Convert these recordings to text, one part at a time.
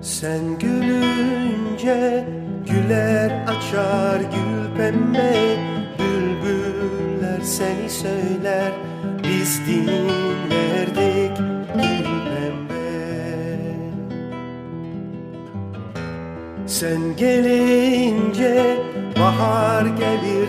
Sen gülünce güler açar gül pembe Bülbüller seni söyler biz dinlerdik gül pembe. Sen gelince bahar gelir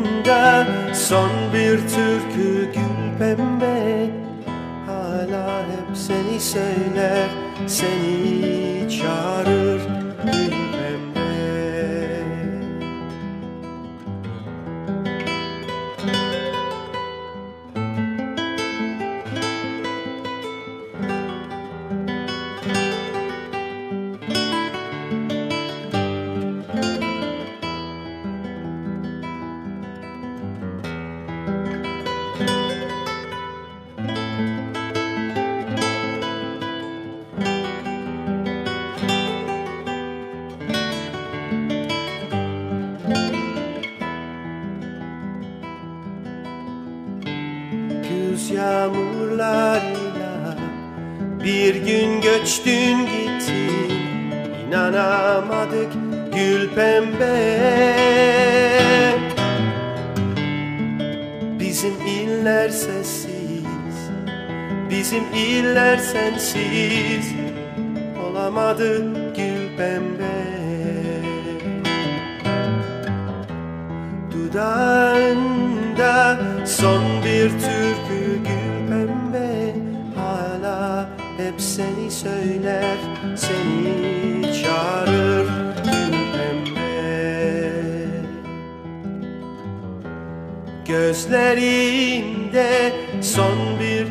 son bir türkü gül pembe. Hala hep seni söyler Seni çağırır Güz yağmurlarıyla bir gün göçtün gittin İnanamadık gül pembe. Bizim iller sessiz Bizim iller sensiz Olamadı gül pembe. Dudağında son bir türkü gül pembe Hala hep seni söyler, seni çağırır gül pembe. Gözlerinde son bir